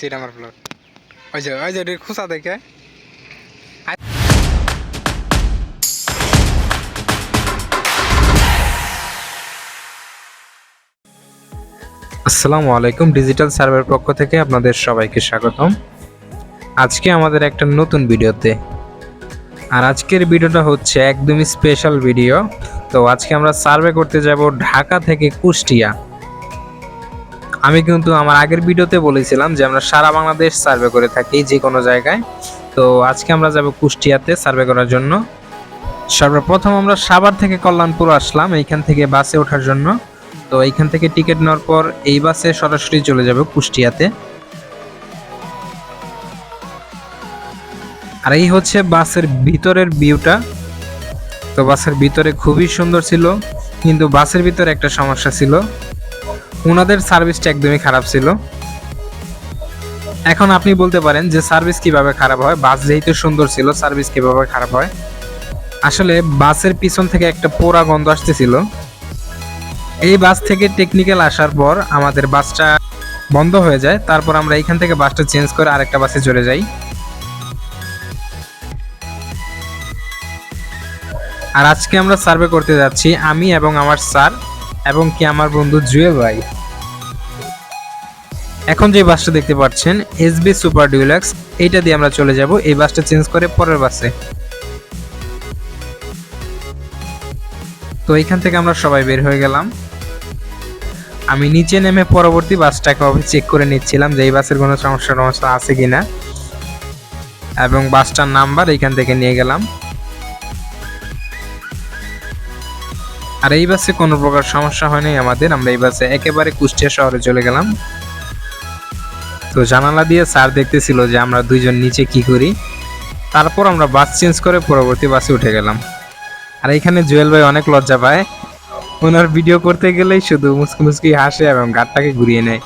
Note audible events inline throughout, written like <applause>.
সেটা দেখে। আসসালামু আলাইকুম ডিজিটাল সার্ভের পক্ষ থেকে আপনাদের সবাইকে স্বাগতম। আজকে আমাদের একটা নতুন ভিডিওতে। আর আজকের ভিডিওটা হচ্ছে একদমই স্পেশাল ভিডিও তো আজকে আমরা সার্ভে করতে যাব ঢাকা থেকে কুষ্টিয়া। আমি কিন্তু আমার আগের ভিডিওতে বলেছিলাম যে আমরা সারা বাংলাদেশ সার্ভে করে থাকি যে কোনো জায়গায়। তো আজকে আমরা যাব কুষ্টিয়াতে সার্ভে করার জন্য। সর্বপ্রথম আমরা সাভার থেকে কল্যাণপুর আসলাম, এইখান থেকে বাসে ওঠার জন্য। তো এইখান থেকে টিকিট নেওয়ার পর এই বাসে সরাসরি চলে যাব কুষ্টিয়াতে। আর এই হচ্ছে বাসের ভিতরের ভিউটা। তো বাসের ভিতরে খুবই সুন্দর ছিল, কিন্তু বাসের ভিতরে একটা সমস্যা ছিল। ওনাদের সার্ভিসটা একদমই খারাপ ছিল। এখন আপনি বলতে পারেন যে সার্ভিস কীভাবে খারাপ হয়, বাস যেহেতু সুন্দর ছিল, সার্ভিস কীভাবে খারাপ হয়। আসলে বাসের পিছন থেকে একটা পোড়া গন্ধ আসতেছিল। এই বাস থেকে টেকনিক্যাল আসার পর আমাদের বাসটা বন্ধ হয়ে যায়, তারপর আমরা এখান থেকে বাসটা চেঞ্জ করে আরেকটা বাসে চলে যাই। আর আজকে আমরা সার্ভে করতে যাচ্ছি আমি এবং আমার স্যার এবং কি আমার বন্ধু জুয়েল ভাই। এখন যে বাসটা দেখতে পাচ্ছেন এসবি সুপার ডিউলাক্স এইটা দিয়ে আমরা চলে যাব। এই বাসটা চেঞ্জ করে পরের বাসে। তো এইখান থেকে আমরা সবাই বের হয়ে গেলাম। আমি নিচে নেমে পরবর্তী বাসটাকে চেক করে নিচ্ছিলাম যে এই বাসের কোনো সমস্যা সমস্যা আছে কিনা। এবং বাসটার নাম্বার এইখান থেকে নিয়ে গেলাম। আর এই বাসে কোনো প্রকার সমস্যা হয়নি আমাদের, আমরা এই বাসে একেবারে কুষ্টিয়া শহরে চলে গেলাম। তো জানালা দিয়ে স্যার দেখতেছিল যে আমরা দুইজন নিচে কি করি। তারপর আমরা বাস চেঞ্জ করে পরবর্তী বাসে উঠে গেলাম। আর এখানে জুয়েল ভাই অনেক লজ্জা পায়। ওনার ভিডিও করতে গেলেই শুধু মুসকি মুসকি হাসে এবং গাড়টাকে ঘুরিয়ে নেয়।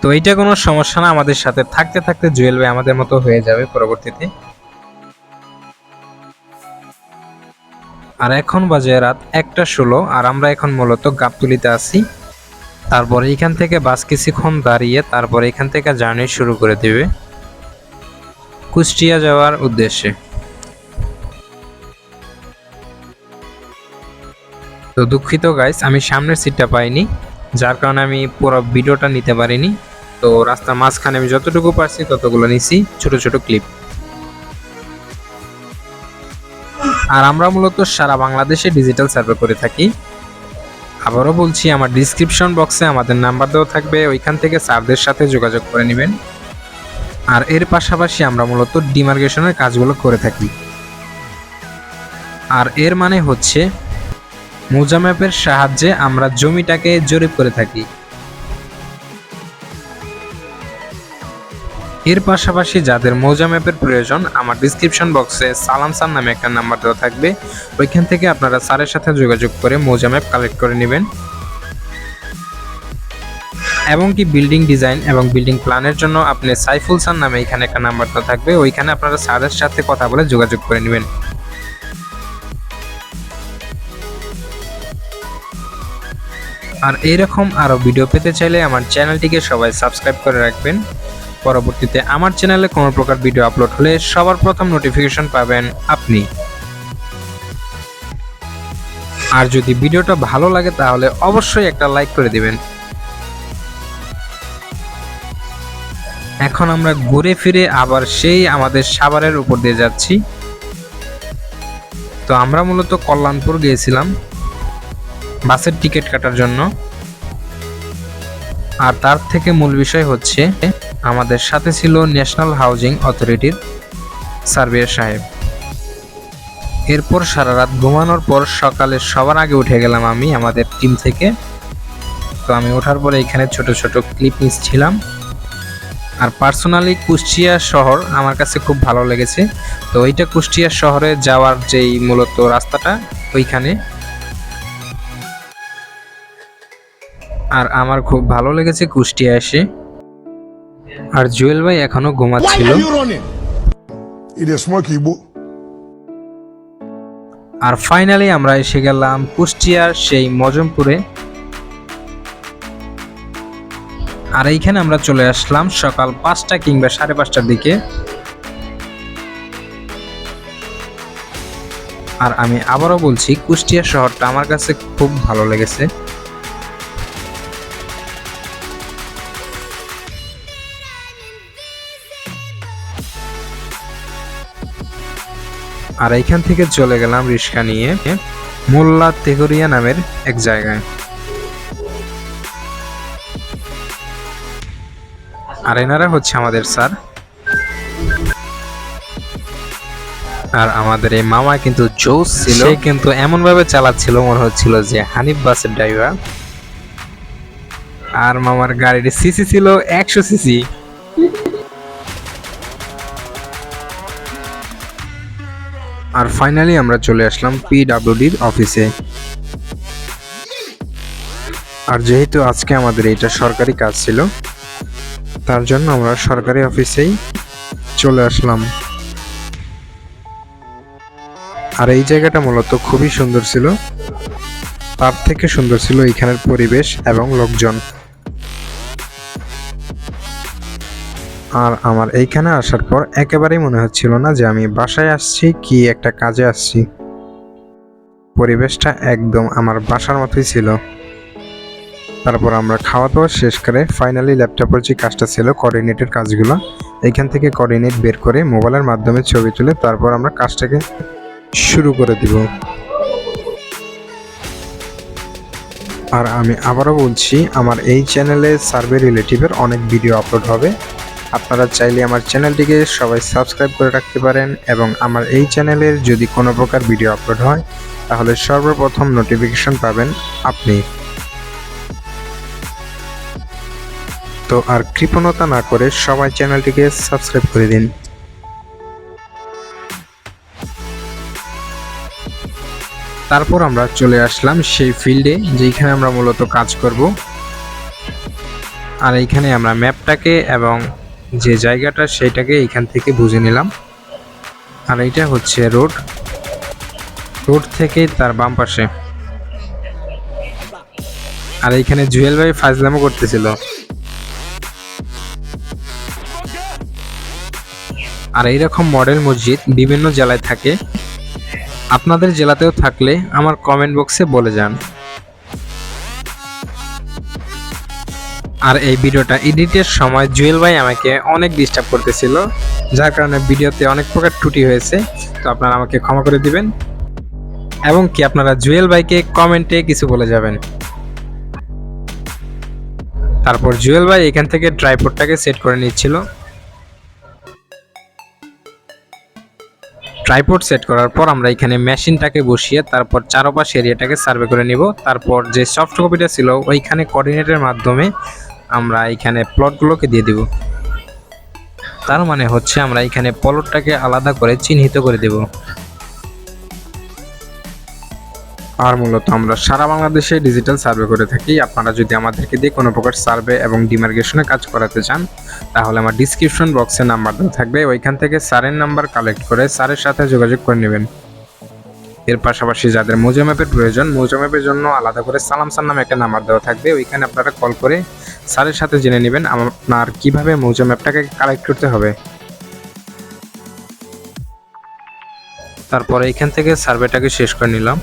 তো এইটা কোনো সমস্যা না, আমাদের সাথে থাকতে থাকতে জুয়েল ভাই আমাদের মতো হয়ে যাবে পরবর্তীতে। আর এখন বাজে রাত একটা ষোলো, আর আমরা এখন মূলত গাবতুলিতে আছি। তারপর এখান থেকে বাস কিছুক্ষণ দাঁড়িয়ে তারপর এখান থেকে জার্নি শুরু করে দেবে। কুষ্টিয়া যাওয়ার উদ্দেশ্যে। তো দুঃখিত গাইস আমি সামনের সিটটা পাইনি, যার কারণে আমি পুরো ভিডিওটা নিতে পারিনি। তো রাস্তার মাঝখানে আমি যতটুকু পারছি ততগুলো নিছি, ছোট ছোট ক্লিপ আর আমরা মূলত সারা বাংলাদেশে ডিজিটাল সার্ভে করে থাকি। আবারও বলছি, আমার ডিসক্রিপশন বক্সে আমাদের নাম্বার দেওয়া থাকবে, ওইখান থেকে স্যারদের সাথে যোগাযোগ করে নেবেন। আর এর পাশাপাশি আমরা মূলত ডিমার্গেশনের কাজগুলো করে থাকি। আর এর মানে হচ্ছে মোজা ম্যাপের সাহায্যে আমরা জমিটাকে জরিপ করে থাকি। এর পাশাপাশি যাদের মৌজা ম্যাপের প্রয়োজন, আমার ডিসক্রিপশন বক্সে সালাম স্যার নামে একটা নাম্বার দেওয়া থাকবে। ওইখান থেকে আপনারা স্যারের সাথে যোগাযোগ করে মৌজা ম্যাপ কালেক্ট করে নেবেন। এবং কি বিল্ডিং ডিজাইন এবং বিল্ডিং প্ল্যানের জন্য আপনি সাইফুল সান নামে এখানে একটা নাম্বার দেওয়া থাকবে। ওইখানে আপনারা স্যারের সাথে কথা বলে যোগাযোগ করে নেবেন। আর এইরকম আরও ভিডিও পেতে চাইলে আমার চ্যানেলটিকে সবাই সাবস্ক্রাইব করে রাখবেন। পরবর্তীতে আমার চ্যানেলে কোনো প্রকার ভিডিও আপলোড হলে সবার প্রথম নোটিফিকেশন পাবেন আপনি। আর যদি ভিডিওটা ভালো লাগে তাহলে অবশ্যই একটা লাইক করে দিবেন। এখন আমরা ঘুরে ফিরে আবার সেই আমাদের সাভারের উপর দিয়ে যাচ্ছি। তো আমরা মূলত কল্যাণপুর গিয়েছিলাম বাসের টিকিট কাটার জন্য। আর তার থেকে মূল বিষয় হচ্ছে আমাদের সাথে ছিল ন্যাশনাল হাউজিং অথরিটির সার্ভেয়ার সাহেব। এরপর সারা রাত ঘুমানোর পর সকালে সবার আগে উঠে গেলাম আমি, আমাদের টিম থেকে। তো আমি ওঠার পরে এখানে ছোট ছোট ক্লিপ নিচ্ছিলাম। আর পার্সোনালি কুষ্টিয়া শহর আমার কাছে খুব ভালো লেগেছে। তো ওইটা কুষ্টিয়া শহরে যাওয়ার যেই মূলত রাস্তাটা, ওইখানে। আর আমার খুব ভালো লেগেছে কুষ্টিয়া এসে। আর জুয়েল ভাই এখনও ঘুমাচ্ছিল. আর ফাইনালি আমরা এসে গেলাম কুষ্টিয়ার সেই মজমপুরে আর এইখানে আমরা চলে আসলাম সকাল পাঁচটা কিংবা সাড়ে পাঁচটার দিকে। আর আমি আবারও বলছি কুষ্টিয়া শহরটা আমার কাছে খুব ভালো লেগেছে। আর এইখান থেকে চলে গেলাম রিক্সা নিয়ে মোল্লা তেগরিয়া নামের এক জায়গায়। আর এনারা হচ্ছে আমাদের স্যার। আর আমাদের এই মামা কিন্তু জোস ছিল। সে কিন্তু এমন ভাবে চালাচ্ছিল, মনে হচ্ছিল যে হানিফ বাসের ড্রাইভার আর মামার গাড়ির সিসি ছিল একশো সিসি আর ফাইনালি আমরা চলে আসলাম পিডাব্লিউডির অফিসে আর যেহেতু আজকে আমাদের এটা সরকারি কাজ ছিল, তার জন্য আমরা সরকারি অফিসেই চলে আসলাম। আর এই জায়গাটা মূলত খুবই সুন্দর ছিল। তার থেকে সুন্দর ছিল এখানের পরিবেশ এবং লোকজন। আর আমার এইখানে আসার পর একেবারেই মনে হচ্ছিল না যে আমি বাসায় আসছি কি একটা কাজে আসছি। পরিবেশটা একদম আমার বাসার মতোই ছিল। তারপর আমরা খাওয়া দাওয়া শেষ করে ফাইনালি ল্যাপটপের যে কাজটা ছিল কোঅর্ডিনেটের কাজগুলো এখান থেকে কোঅর্ডিনেট বের করে মোবাইলের মাধ্যমে ছবি তুলে তারপর আমরা কাজটাকে শুরু করে দিব। আর আমি আবারও বলছি, আমার এই চ্যানেলে সার্ভে রিলেটিভের অনেক ভিডিও আপলোড হবে। আপনারা চাইলে আমার চ্যানেলটিকে সবাই সাবস্ক্রাইব করে রাখতে পারেন এবং আমার এই চ্যানেলের যদি কোনো প্রকার ভিডিও আপলোড হয়, তাহলে সর্বপ্রথম নোটিফিকেশন পাবেন আপনি। তো আর কৃপণতা না করে সবাই চ্যানেলটিকে সাবস্ক্রাইব করে দিন। তারপর আমরা চলে আসলাম সেই ফিল্ডে যেখানে আমরা মূলত কাজ করব। আর এইখানে আমরা ম্যাপটাকে এবং যে জায়গাটা সেটাকে এখান থেকে বুঝে নিলাম। আর এইটা হচ্ছে রোড। রোড থেকে তার বাম পাশে। আর এইখানে জুয়েল ভাই ফাজলামো করতেছিল। আর এইরকম মডেল মসজিদ বিভিন্ন জেলায় থাকে। আপনাদের জেলাতেও থাকলে আমার কমেন্ট বক্সে বলে যান। আর এই ভিডিওটা এডিটের সময় জুয়েল ভাই আমাকে অনেক ডিস্টার্ব করতেছিল, যার কারণে ভিডিওতে অনেক প্রকার ত্রুটি হয়েছে, তো আপনারা আমাকে ক্ষমা করে দিবেন। এবং কি আপনারা জুয়েল ভাইকে কমেন্টে কিছু বলে যাবেন। তারপর জুয়েল ভাই এখান থেকে ট্রাইপোর্ডটাকে সেট করে নিচ্ছিল। ট্রাইপোর্ড সেট করার পর আমরা এখানে মেশিনটাকে বসিয়ে তারপর চারপাশ এরিয়াটাকে সার্ভে করে নিব। তারপর যে সফট কপিটা ছিল, ওইখানে কোঅর্ডিনেটের মাধ্যমে আমরা এখানে প্লটগুলোকে দিয়ে দিব। তার মানে হচ্ছে আমরা এখানে প্লটটাকে আলাদা করে চিহ্নিত করে দেব। আর মূলত আমরা সারা বাংলাদেশে ডিজিটাল সার্ভে করে থাকি। আপনারা যদি আমাদেরকে দিয়ে কোনো প্রকার সার্ভে এবং ডিমার্গেশনে কাজ করাতে চান, তাহলে আমার ডিসক্রিপশন বক্সে নাম্বার দেওয়া থাকবে। ওইখান থেকে স্যারের নাম্বার কালেক্ট করে স্যারের সাথে যোগাযোগ করে নেবেন। এর পাশাপাশি যাদের মোজো ম্যাপের প্রয়োজন, মোজো ম্যাপের জন্য আলাদা করে সালাম স্যার নামে একটা নাম্বার দেওয়া থাকবে। ওইখানে আপনারা কল করে স্যারের সাথে জেনে নেবেন আপনার কীভাবে মোজো ম্যাপটাকে কালেক্ট করতে হবে। তারপরে এখান থেকে সার্ভেটাকে শেষ করে নিলাম।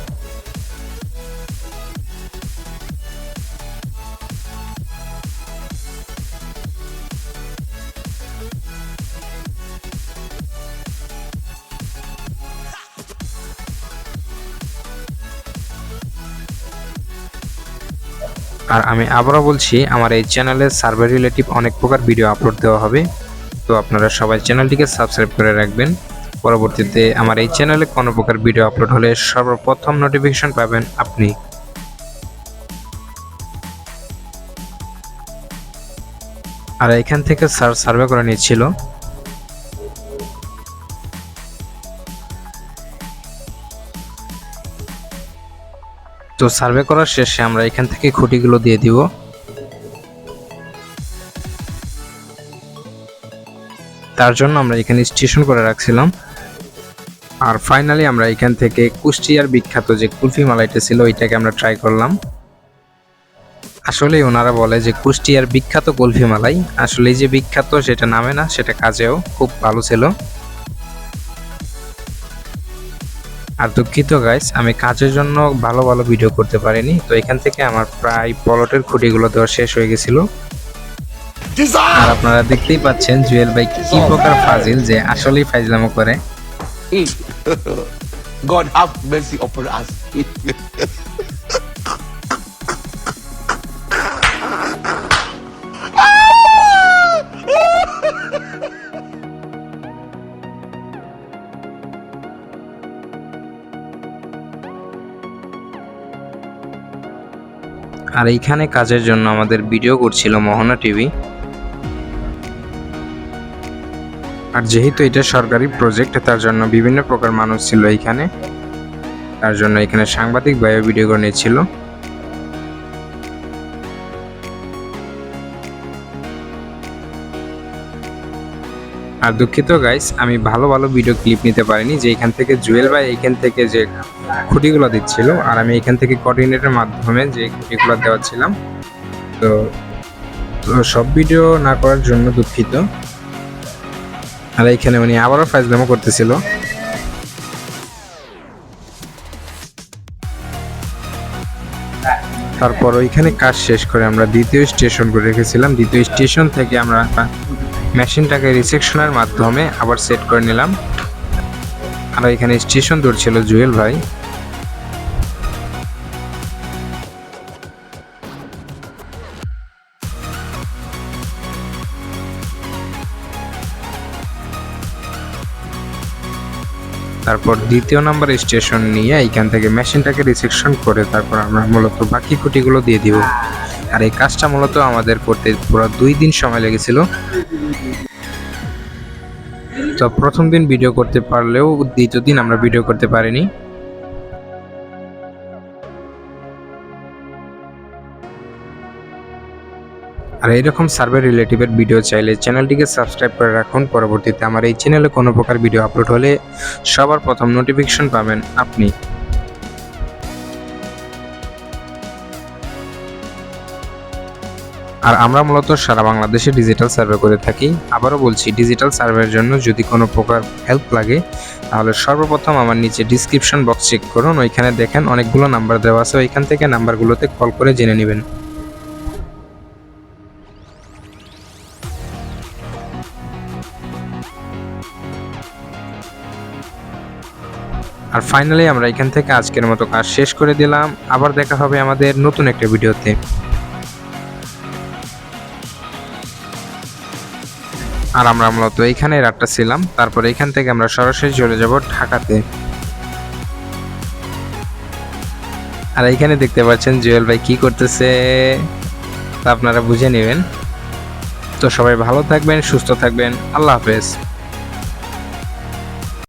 আর আমি আবারও বলছি, আমার এই চ্যানেলে সার্ভে রিলেটিভ অনেক প্রকার ভিডিও আপলোড দেওয়া হবে। তো আপনারা সবাই চ্যানেলটিকে সাবস্ক্রাইব করে রাখবেন। পরবর্তীতে আমার এই চ্যানেলে কোনো প্রকার ভিডিও আপলোড হলে সর্বপ্রথম নোটিফিকেশন পাবেন আপনি। আর এখান থেকে স্যার সার্ভে করে নিচ্ছিল। তো সার্ভে করার শেষে আমরা এখান থেকে খুঁটিগুলো দিয়ে দিব। তার জন্য আমরা এখানে স্টেশন করে রাখছিলাম। আর ফাইনালি আমরা এখান থেকে কুষ্টিয়ার বিখ্যাত যে কুলফি মালাইটা ছিল, ওইটাকে আমরা ট্রাই করলাম। আসলে ওনারা বলে যে কুষ্টিয়ার বিখ্যাত কুলফি মালাই আসলে যে বিখ্যাত সেটা নামে না, সেটা কাজেও খুব ভালো ছিল। আর দুঃখিত গাইস আমি কাজের জন্য ভালো ভালো ভিডিও করতে পারিনি। তো এখান থেকে আমার প্রায় পলটের খুঁটিগুলো দেওয়া শেষ হয়ে গেছিল। আর আপনারা দেখতেই পাচ্ছেন জুয়েল ভাই কি প্রকার ফাজিল যে আসলেই ফাইজলামো করে। <laughs> God have mercy upon us. <laughs> আর এইখানে কাজের জন্য আমাদের ভিডিও করছিল মোহনা টিভি আর যেহেতু এটা সরকারি প্রজেক্ট তার জন্য বিভিন্ন প্রকার মানুষ ছিল এইখানে। তার জন্য এখানে সাংবাদিক ভাইও ভিডিও করে নিচ্ছিল আর দুঃখিত গাইস আমি ভালো ভালো ভিডিও ক্লিপ নিতে পারিনি, যে এখান থেকে জুয়েল ভাই এখান থেকে যে খুঁটিগুলো দিচ্ছিল, আর আমি এখান থেকে কোঅর্ডিনেটের মাধ্যমে যে খুঁটিগুলো দেওয়াচ্ছিলাম তো তো সব ভিডিও না করার জন্য দুঃখিত। আর এইখানে উনি আবারও ফাইজলামো করতেছিল। তারপর ওইখানে কাজ শেষ করে আমরা দ্বিতীয় স্টেশন করে রেখেছিলাম। দ্বিতীয় স্টেশন থেকে আমরা মেশিনটাকে রিসেকশনের মাধ্যমে আবার সেট করে নিলাম। আর এখানে স্টেশন দূর ছিল জুয়েল ভাই। তারপর দ্বিতীয় নাম্বার স্টেশন নিয়ে এইখান থেকে মেশিনটাকে রিসেকশন করে তারপর আমরা মূলত বাকি খুঁটিগুলো দিয়ে দিব। আর এই কাজটা মূলত আমাদের করতে পুরো দুই দিন সময় লেগেছিল। তো প্রথম দিন ভিডিও করতে পারলেও দ্বিতীয় দিন আমরা ভিডিও করতে পারিনি। আর এইরকম সার্ভে রিলেটিভের ভিডিও চাইলে চ্যানেলটিকে সাবস্ক্রাইব করে রাখুন। পরবর্তীতে আমার এই চ্যানেলে কোনো প্রকার ভিডিও আপলোড হলে সবার প্রথম নোটিফিকেশন পাবেন আপনি। আর আমরা মূলত সারা বাংলাদেশে ডিজিটাল সার্ভে করে থাকি। আবারও বলছি ডিজিটাল সার্ভের জন্য যদি কোনো প্রকার হেল্প লাগে, তাহলে সর্বপ্রথম আমার নিচে ডিসক্রিপশন বক্স চেক করুন। ওইখানে দেখেন অনেকগুলো নাম্বার দেওয়া আছে। ওইখান থেকে নাম্বারগুলোতে কল করে জেনে নেবেন। আর ফাইনালি আমরা এখান থেকে আজকের মতো কাজ শেষ করে দিলাম। আবার দেখা হবে আমাদের নতুন একটা ভিডিওতে আর আমরা মূলত এইখানে রাতটা ছিলাম তারপর এখান থেকে আমরা সরাসরি চলে যাব ঢাকাতে। আর এইখানে দেখতে পাচ্ছেন জুয়েল ভাই কি করতেছে, তা আপনারা বুঝে নেবেন। তো সবাই ভালো থাকবেন, সুস্থ থাকবেন। আল্লাহ হাফেজ।